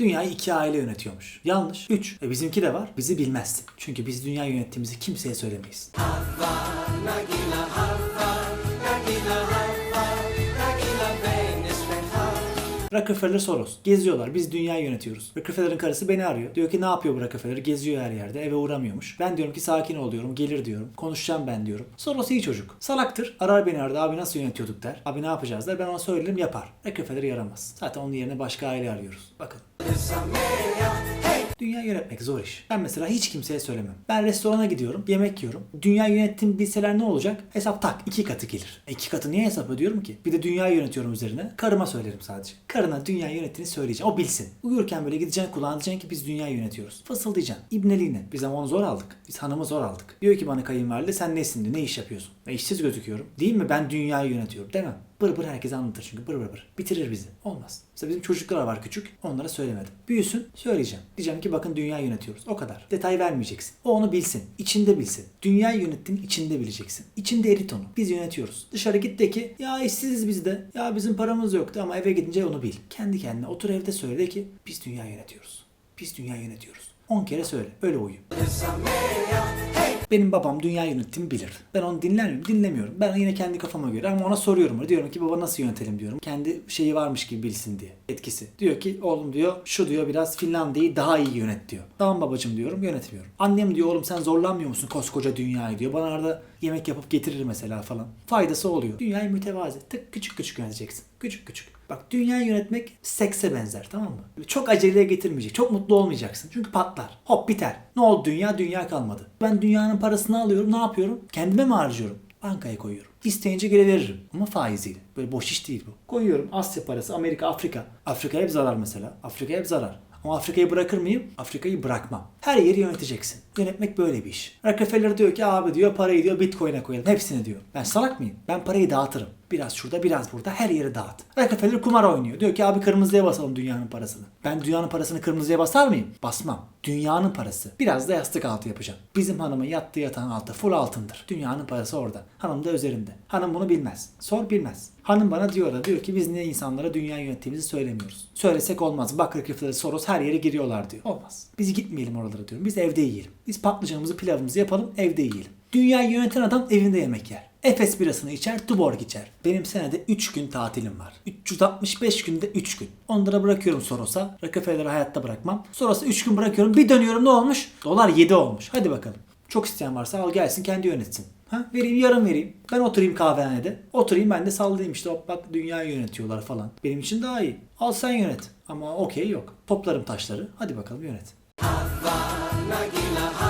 Dünyayı iki aile yönetiyormuş. Yanlış. Üç. E bizimki de var. Bizi bilmezsin. Çünkü biz dünya yönettiğimizi kimseye söylemeyiz. Rockefeller Soros. Geziyorlar. Biz dünyayı yönetiyoruz. Rockefeller'ın karısı beni arıyor. Diyor ki ne yapıyor bu Rockefeller? Geziyor her yerde. Eve uğramıyormuş. Ben diyorum ki sakin ol diyorum. Gelir diyorum. Konuşacağım ben diyorum. Soros iyi çocuk. Salaktır. Arar beni arada. Abi nasıl yönetiyorduk der. Abi ne yapacağız der. Ben ona söylerim yapar. Rockefeller yaramaz. Zaten onun yerine başka aile arıyoruz. Bakın. Dünya yönetmek zor iş. Ben mesela hiç kimseye söylemem. Ben restorana gidiyorum, yemek yiyorum. Dünya yönettiğimi bilseler ne olacak? Hesap tak, iki katı gelir. E iki katı niye hesap ödüyorum ki? Bir de dünya yönetiyorum üzerine. Karıma söylerim sadece. Karına dünya yönettiğini söyleyeceğim. O bilsin. Uyurken böyle gideceksin kulağına diyeceksin ki biz dünya yönetiyoruz. Fısıldayacaksın. İbneliğine. Biz ama onu zor aldık. Biz hanımı zor aldık. Diyor ki bana kayınvalide sen nesin diyor. Ne iş yapıyorsun? E işsiz gözüküyorum. Değil mi? Ben dünyayı yönetiyorum. Demem. Bır bır herkese anlatır çünkü bır bır bır. Bitirir bizi. Olmaz. Mesela bizim çocuklar var küçük. Onlara söylemedim. Büyüsün söyleyeceğim. Diyeceğim ki bakın dünya yönetiyoruz. O kadar. Detay vermeyeceksin. O onu bilsin. İçinde bilsin. Dünyayı yönettiğini içinde bileceksin. İçinde erit onu. Biz yönetiyoruz. Dışarı git de ki ya işsiziz biz de. Ya bizim paramız yoktu ama eve gidince onu bil. Kendi kendine otur evde söyle de ki biz dünya yönetiyoruz. Biz dünya yönetiyoruz. 10 kere söyle. Öyle uyu. Benim babam dünya yönettiğimi bilir. Ben onu dinler miyim? Dinlemiyorum. Ben yine kendi kafama göre ama ona soruyorum. Diyorum ki baba nasıl yönetelim diyorum. Kendi şeyi varmış gibi bilsin diye. Etkisi. Diyor ki oğlum diyor şu diyor biraz Finlandiya'yı daha iyi yönet diyor. Tamam babacım diyorum yönetmiyorum. Annem diyor oğlum sen zorlanmıyor musun koskoca dünyayı diyor. Bana arada yemek yapıp getirir mesela falan. Faydası oluyor. Dünyayı mütevazi. Tık küçük küçük yöneteceksin. Küçük küçük. Bak dünyayı yönetmek sekse benzer tamam mı? Çok aceleye getirmeyecek. Çok mutlu olmayacaksın. Çünkü patlar. Hop biter. Ne oldu dünya? Dünya kalmadı. Ben dünyanın parasını alıyorum. Ne yapıyorum? Kendime mi harcıyorum? Bankaya koyuyorum. İsteyince geri veririm. Ama faiziyle. Böyle boş iş değil bu. Koyuyorum. Asya parası, Amerika, Afrika. Afrika'ya hep zarar mesela. Afrika'ya hep zarar. Ama Afrika'yı bırakır mıyım? Afrika'yı bırakmam. Her yeri yöneteceksin. Yönetmek böyle bir iş. Rockefeller diyor ki abi diyor parayı diyor Bitcoin'e koyalım. Hepsini diyor. Ben salak mıyım? Ben parayı dağıtırım. Biraz şurada biraz burada her yeri dağıt. Rockefeller kumar oynuyor. Diyor ki abi kırmızıya basalım dünyanın parasını. Ben dünyanın parasını kırmızıya basar mıyım? Basmam. Dünyanın parası. Biraz da yastık altı yapacağım. Bizim hanımın yattığı yatağın altı full altındır. Dünyanın parası orada. Hanım da üzerinde. Hanım bunu bilmez. Sor bilmez. Hanım bana diyor da diyor ki biz niye insanlara dünya yönettiğimizi söylemiyoruz. Söylesek olmaz. Bak Rockefeller, Soros her yere giriyorlar diyor. Olmaz. Biz gitmeyelim oralara diyorum. Biz evde yiyelim. Biz patlıcanımızı pilavımızı yapalım evde yiyelim. Dünyayı yöneten adam evinde yemek yer. Efes birasını içer, Tuborg içer. Benim senede 3 gün tatilim var. 365 günde 3 gün. Onlara bırakıyorum Soros'a. Rockefeller'ı hayatta bırakmam. Soros'a 3 gün bırakıyorum. Bir dönüyorum ne olmuş? Dolar 7 olmuş. Hadi bakalım. Çok isteyen varsa al gelsin kendi yönetsin. Ha? Vereyim yarım vereyim. Ben oturayım kahvehanede. Oturayım ben de sallayayım işte hop bak dünyayı yönetiyorlar falan. Benim için daha iyi. Al sen yönet. Ama okey yok. Toplarım taşları. Hadi bakalım yönet. la, la, la.